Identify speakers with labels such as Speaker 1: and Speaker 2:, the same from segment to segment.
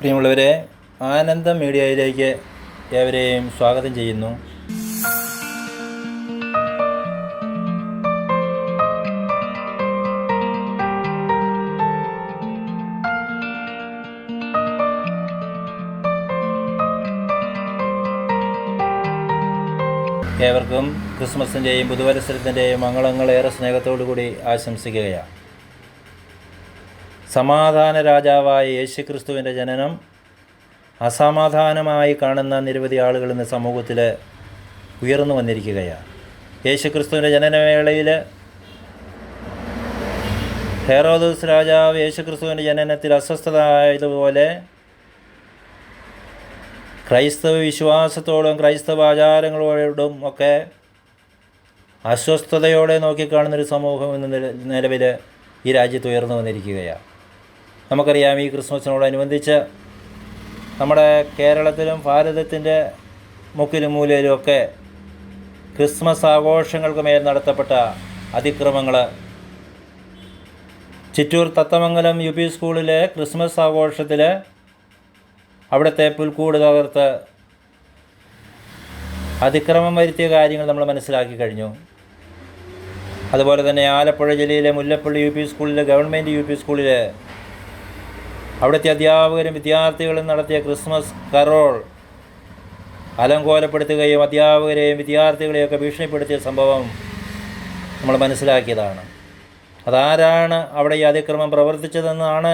Speaker 1: പ്രിയമുള്ളവരെ ആനന്ദ മീഡിയയിലേക്ക് ഏവരെയും സ്വാഗതം ചെയ്യുന്നു. ഏവർക്കും ക്രിസ്മസിന്റെയും പുതുവത്സരത്തിന്റെയും മംഗളങ്ങൾ ഏറെ സ്നേഹത്തോടു കൂടി ആശംസിക്കുകയാണ്. സമാധാന രാജാവായ യേശുക്രിസ്തുവിന്റെ ജനനം അസമാധാനമായി കാണുന്ന നിരവധി ആളുകൾ ഇന്ന് സമൂഹത്തിൽ ഉയർന്നു വന്നിരിക്കുകയാണ്. യേശുക്രിസ്തുവിന്റെ ജനനവേളയിൽ ഹെറോദോസ് രാജാവ് യേശുക്രിസ്തുവിന്റെ ജനനത്തിൽ അസ്വസ്ഥത ആയതുപോലെ ക്രൈസ്തവ വിശ്വാസത്തോടും ക്രൈസ്തവ ആചാരങ്ങളോടും ഒക്കെ അസ്വസ്ഥതയോടെ നോക്കിക്കാണുന്നൊരു സമൂഹം എന്ന നില നിലവിൽ ഈ രാജ്യത്ത് ഉയർന്നു വന്നിരിക്കുകയാണ്. നമുക്കറിയാം ഈ ക്രിസ്മസിനോടനുബന്ധിച്ച് നമ്മുടെ കേരളത്തിലും ഭാരതത്തിന്റെ മുക്കിലും മൂലയിലുമൊക്കെ ക്രിസ്മസ് ആഘോഷങ്ങൾക്ക് മേൽ നടത്തപ്പെട്ട അതിക്രമങ്ങൾ. ചിറ്റൂർ തത്തമംഗലം യു പി സ്കൂളിലെ ക്രിസ്മസ് ആഘോഷത്തിൽ അവിടുത്തെ പുൽക്കൂട് തകർത്ത് അതിക്രമം വരുത്തിയ കാര്യങ്ങൾ നമ്മൾ മനസ്സിലാക്കി കഴിഞ്ഞു. അതുപോലെ തന്നെ ആലപ്പുഴ ജില്ലയിലെ മുല്ലപ്പള്ളി യു പി സ്കൂളിലെ ഗവൺമെന്റ് യു പി സ്കൂളിൽ അവിടുത്തെ അധ്യാപകരും വിദ്യാർത്ഥികളും നടത്തിയ ക്രിസ്മസ് കരോൾ അലങ്കോലപ്പെടുത്തുകയും അധ്യാപകരെയും വിദ്യാർത്ഥികളെയും ഒക്കെ ഭീഷണിപ്പെടുത്തിയ സംഭവം നമ്മൾ മനസ്സിലാക്കിയതാണ്. അതാരാണ് അവിടെ ഈ അതിക്രമം പ്രവർത്തിച്ചതെന്നാണ്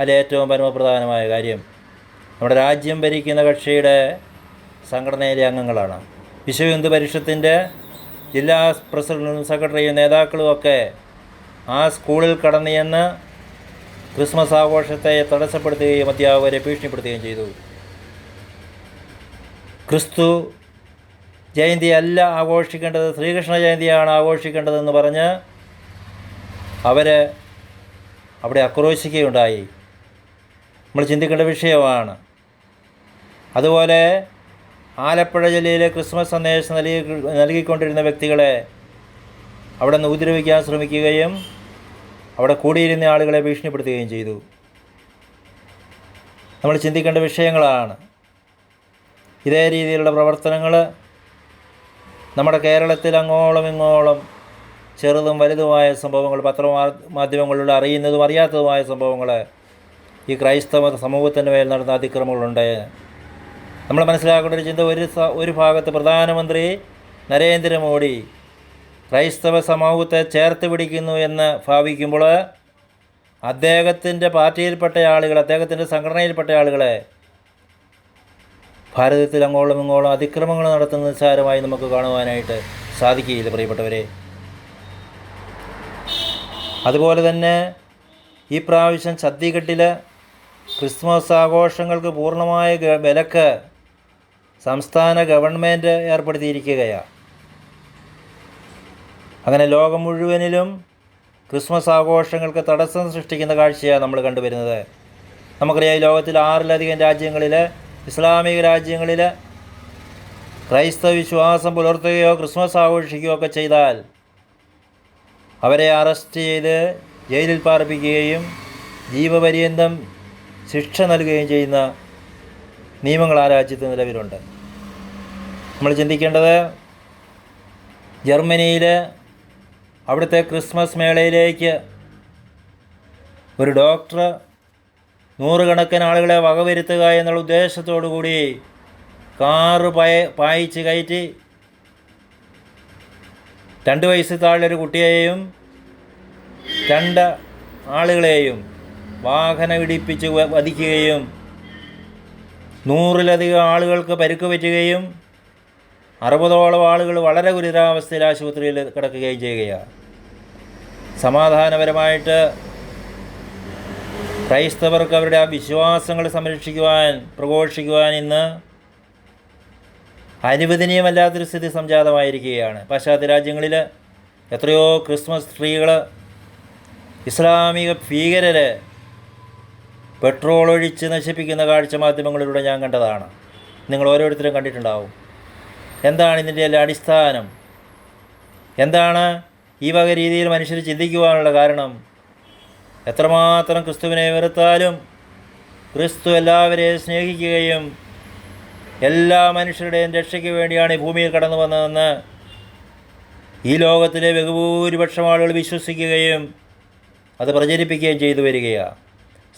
Speaker 1: അതിൽ ഏറ്റവും പരമപ്രധാനമായ കാര്യം. നമ്മുടെ രാജ്യം ഭരിക്കുന്ന കക്ഷിയുടെ സംഘടനയിലെ അംഗങ്ങളാണ്. വിശ്വ ഹിന്ദു പരിഷത്തിന്റെ ജില്ലാ പ്രസിഡന്റും സെക്രട്ടറിയും നേതാക്കളും ഒക്കെ ആ സ്കൂളിൽ കടന്നു ചെന്ന് ക്രിസ്മസ് ആഘോഷത്തെ തടസ്സപ്പെടുത്തുകയും അധ്യാപകരെ ഭീഷണിപ്പെടുത്തുകയും ചെയ്തു. ക്രിസ്തു ജയന്തി അല്ല ആഘോഷിക്കേണ്ടത് ശ്രീകൃഷ്ണ ജയന്തിയാണ് ആഘോഷിക്കേണ്ടതെന്ന് പറഞ്ഞ് അവർ അവിടെ ആക്രോശിക്കുകയുണ്ടായി. നമ്മൾ ചിന്തിക്കേണ്ട വിഷയമാണ്. അതുപോലെ ആലപ്പുഴ ജില്ലയിലെ ക്രിസ്മസ് സന്ദേശം നൽകി നൽകിക്കൊണ്ടിരുന്ന വ്യക്തികളെ അവിടെ നിന്ന് ഉപദ്രവിക്കാൻ ശ്രമിക്കുകയും അവിടെ കൂടിയിരുന്ന ആളുകളെ ഭീഷണിപ്പെടുത്തുകയും ചെയ്തു. നമ്മൾ ചിന്തിക്കേണ്ട വിഷയങ്ങളാണ്. ഇതേ രീതിയിലുള്ള പ്രവർത്തനങ്ങൾ നമ്മുടെ കേരളത്തിൽ അങ്ങോളം ഇങ്ങോളം ചെറുതും വലുതുമായ സംഭവങ്ങൾ പത്രമാധ്യമങ്ങളിലൂടെ അറിയുന്നതും അറിയാത്തതുമായ സംഭവങ്ങൾ ഈ ക്രൈസ്തവ സമൂഹത്തിന്റെ മേൽ നടന്ന അതിക്രമങ്ങളുണ്ട്. നമ്മൾ മനസ്സിലാക്കേണ്ട ഒരു ചിന്ത ഒരു ഒരു ഭാഗത്ത് പ്രധാനമന്ത്രി നരേന്ദ്രമോദി ക്രൈസ്തവ സമൂഹത്തെ ചേർത്ത് പിടിക്കുന്നു എന്ന് ഭാവിക്കുമ്പോൾ അദ്ദേഹത്തിന്റെ പാർട്ടിയിൽപ്പെട്ട ആളുകൾ അദ്ദേഹത്തിന്റെ സംഘടനയിൽപ്പെട്ട ആളുകളെ ഭാരതത്തിൽ അങ്ങോളം ഇങ്ങോളം അതിക്രമങ്ങൾ നടത്തുന്ന നിസ്സാരമായി നമുക്ക് കാണുവാനായിട്ട് സാധിക്കുകയില്ല പ്രിയപ്പെട്ടവരെ. അതുപോലെ തന്നെ ഈ പ്രാവശ്യം ഛത്തീഗഡിൽ ക്രിസ്മസ് ആഘോഷങ്ങൾക്ക് പൂർണമായ വിലക്ക് സംസ്ഥാന ഗവൺമെന്റ് ഏർപ്പെടുത്തിയിരിക്കുകയാണ്. അങ്ങനെ ലോകം മുഴുവനിലും ക്രിസ്മസ് ആഘോഷങ്ങൾക്ക് തടസ്സം സൃഷ്ടിക്കുന്ന കാഴ്ചയാണ് നമ്മൾ കണ്ടുവരുന്നത്. നമുക്കറിയാം ലോകത്തിൽ ആറിലധികം രാജ്യങ്ങളിൽ ഇസ്ലാമിക രാജ്യങ്ങളിൽ ക്രൈസ്തവ വിശ്വാസം പുലർത്തുകയോ ക്രിസ്മസ് ആഘോഷിക്കുകയോ ഒക്കെ ചെയ്താൽ അവരെ അറസ്റ്റ് ചെയ്ത് ജയിലിൽ പാർപ്പിക്കുകയും ജീവപര്യന്തം ശിക്ഷ നൽകുകയും ചെയ്യുന്ന നിയമങ്ങൾ ആ രാജ്യത്ത് നിലവിലുണ്ട്. നമ്മൾ ചിന്തിക്കേണ്ടത് ജർമ്മനിയിൽ അവിടുത്തെ ക്രിസ്മസ് മേളയിലേക്ക് ഒരു ഡോക്ടർ നൂറുകണക്കിന് ആളുകളെ വകവരുത്തുക എന്നുള്ള ഉദ്ദേശത്തോടു കൂടി കാറ് പയ പായിച്ച് കയറ്റി രണ്ട് വയസ്സിൽ താഴെ കുട്ടിയെയും രണ്ട് ആളുകളെയും വാഹനം ഇടിപ്പിച്ച് വധിക്കുകയും നൂറിലധികം ആളുകൾക്ക് പരുക്ക് പറ്റുകയും അറുപതോളം ആളുകൾ വളരെ ഗുരുതരാവസ്ഥയിൽ ആശുപത്രിയിൽ കിടക്കുകയും ചെയ്യുകയാണ്. സമാധാനപരമായിട്ട് ക്രൈസ്തവർക്ക് അവരുടെ ആ വിശ്വാസങ്ങൾ സംരക്ഷിക്കുവാൻ പ്രഘോഷിക്കുവാൻ ഇന്ന് അനുവദനീയമല്ലാത്തൊരു സ്ഥിതി സംജാതമായിരിക്കുകയാണ്. പാശ്ചാത്യ രാജ്യങ്ങളിൽ എത്രയോ ക്രിസ്മസ് ട്രീകൾ ഇസ്ലാമിക ഭീകരരെ പെട്രോൾ ഒഴിച്ച് നശിപ്പിക്കുന്ന കാഴ്ച മാധ്യമങ്ങളിലൂടെ ഞാൻ കണ്ടതാണ്. നിങ്ങൾ ഓരോരുത്തരും കണ്ടിട്ടുണ്ടാവും. എന്താണ് ഇതിന്റെ എല്ലാം അടിസ്ഥാനം? എന്താണ് ഈ വക രീതിയിൽ മനുഷ്യർ ചിന്തിക്കുവാനുള്ള കാരണം? എത്രമാത്രം ക്രിസ്തുവിനെ വെറുത്താലും ക്രിസ്തു എല്ലാവരെയും സ്നേഹിക്കുകയും എല്ലാ മനുഷ്യരുടെയും രക്ഷയ്ക്ക് വേണ്ടിയാണ് ഈ ഭൂമിയിൽ കടന്നു വന്നതെന്ന് ഈ ലോകത്തിലെ ബഹുഭൂരിപക്ഷം ആളുകൾ വിശ്വസിക്കുകയും അത് പ്രചരിപ്പിക്കുകയും ചെയ്തു വരികയാണ്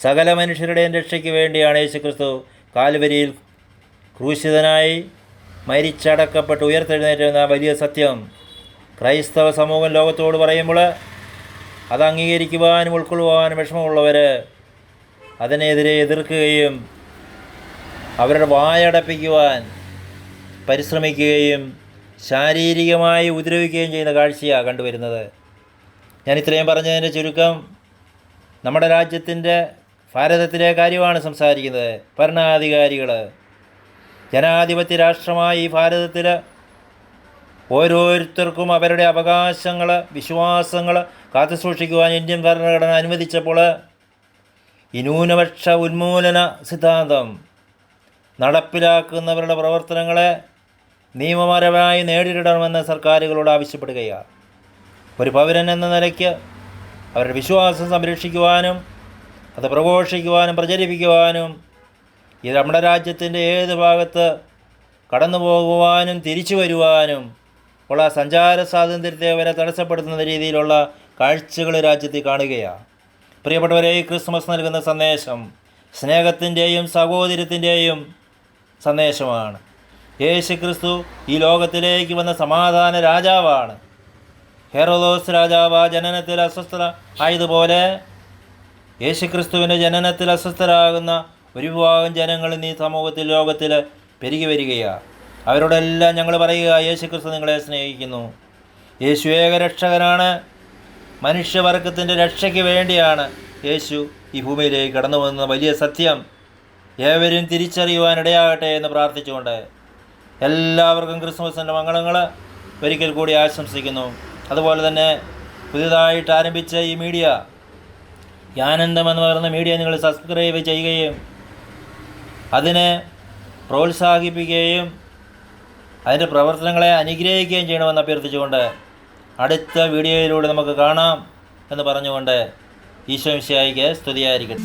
Speaker 1: സകല മനുഷ്യരുടെയും രക്ഷയ്ക്ക് വേണ്ടിയാണ് യേശുക്രിസ്തു കാൽവരിയിൽ ക്രൂശിതനായി മരിച്ചടക്കപ്പെട്ട് ഉയർത്തെഴുന്നേറ്റുന്ന വലിയ സത്യം ക്രൈസ്തവ സമൂഹം ലോകത്തോട് പറയുമ്പോൾ അത് അംഗീകരിക്കുവാനും ഉൾക്കൊള്ളുവാനും വിഷമമുള്ളവർ അതിനെതിരെ എതിർക്കുകയും അവരുടെ വായടപ്പിക്കുവാൻ പരിശ്രമിക്കുകയും ശാരീരികമായി ഉപദ്രവിക്കുകയും ചെയ്യുന്ന കാഴ്ചയാണ് കണ്ടുവരുന്നത്. ഞാൻ ഇത്രയും പറഞ്ഞതിന്റെ ചുരുക്കം നമ്മുടെ രാജ്യത്തിന്റെ ഭാരതത്തിലെ കാര്യമാണ് സംസാരിക്കുന്നത്. ഭരണാധികാരികൾ ജനാധിപത്യ രാഷ്ട്രമായ ഈ ഭാരതത്തിൽ ഓരോരുത്തർക്കും അവരുടെ അവകാശങ്ങൾ വിശ്വാസങ്ങൾ കാത്തുസൂക്ഷിക്കുവാൻ ഇന്ത്യൻ ഭരണഘടന അനുവദിച്ചപ്പോൾ ഈ ന്യൂനപക്ഷ ഉന്മൂലന സിദ്ധാന്തം നടപ്പിലാക്കുന്നവരുടെ പ്രവർത്തനങ്ങളെ നിയമപരമായി നേടിയിടണമെന്ന് സർക്കാരുകളോട് ആവശ്യപ്പെടുകയാണ്. ഒരു പൗരൻ എന്ന നിലയ്ക്ക് അവരുടെ വിശ്വാസം സംരക്ഷിക്കുവാനും അത് പ്രഘോഷിക്കുവാനും പ്രചരിപ്പിക്കുവാനും ഇത് നമ്മുടെ രാജ്യത്തിന്റെ ഏത് ഭാഗത്ത് കടന്നു പോകുവാനും തിരിച്ചു വരുവാനും ഉള്ള സഞ്ചാര സ്വാതന്ത്ര്യത്തെ വരെ തടസ്സപ്പെടുത്തുന്ന രീതിയിലുള്ള കാഴ്ചകൾ രാജ്യത്തിൽ കാണുകയാണ് പ്രിയപ്പെട്ടവരെ ഈ ക്രിസ്മസ് നൽകുന്ന സന്ദേശം സ്നേഹത്തിന്റെയും സഹോദര്യത്തിന്റെയും സന്ദേശമാണ്. യേശു ക്രിസ്തു ഈ ലോകത്തിലേക്ക് വന്ന സമാധാന രാജാവാണ്. ഹെറോദോസ് രാജാവ് ജനനത്തിൽ അസ്വസ്ഥ ആയതുപോലെ യേശുക്രിസ്തുവിന്റെ ജനനത്തിൽ അസ്വസ്ഥരാകുന്ന ഒരു വിഭാഗം ജനങ്ങൾ ഇന്ന് ഈ സമൂഹത്തിൽ ലോകത്തിൽ പെരുകി വരികയാണ് അവരോടെല്ലാം ഞങ്ങൾ പറയുക യേശു ക്രിസ്തു നിങ്ങളെ സ്നേഹിക്കുന്നു. യേശു ഏകരക്ഷകനാണ്. മനുഷ്യവർഗത്തിന്റെ രക്ഷയ്ക്ക് വേണ്ടിയാണ് യേശു ഈ ഭൂമിയിലേക്ക് കടന്നു വന്ന വലിയ സത്യം. ഏവരും തിരിച്ചറിയുവാനിടയാകട്ടെ എന്ന് പ്രാർത്ഥിച്ചുകൊണ്ട് എല്ലാവർക്കും ക്രിസ്മസിന്റെ മംഗളങ്ങൾ ഒരിക്കൽ കൂടി ആശംസിക്കുന്നു. അതുപോലെ തന്നെ പുതിയതായിട്ട് ആരംഭിച്ച ഈ മീഡിയ ആനന്ദം എന്ന് പറയുന്ന മീഡിയ നിങ്ങൾ സബ്സ്ക്രൈബ് ചെയ്യുകയും അതിനെ പ്രോത്സാഹിപ്പിക്കുകയും അതിന്റെ പ്രവർത്തനങ്ങളെ അനുഗ്രഹിക്കുകയും ചെയ്യണമെന്ന് അഭ്യർത്ഥിച്ചുകൊണ്ട് അടുത്ത വീഡിയോയിലൂടെ നമുക്ക് കാണാം എന്ന് പറഞ്ഞുകൊണ്ട് ഈശോ മിശിയായിക്ക് സ്തുതിയായിരിക്കട്ടെ.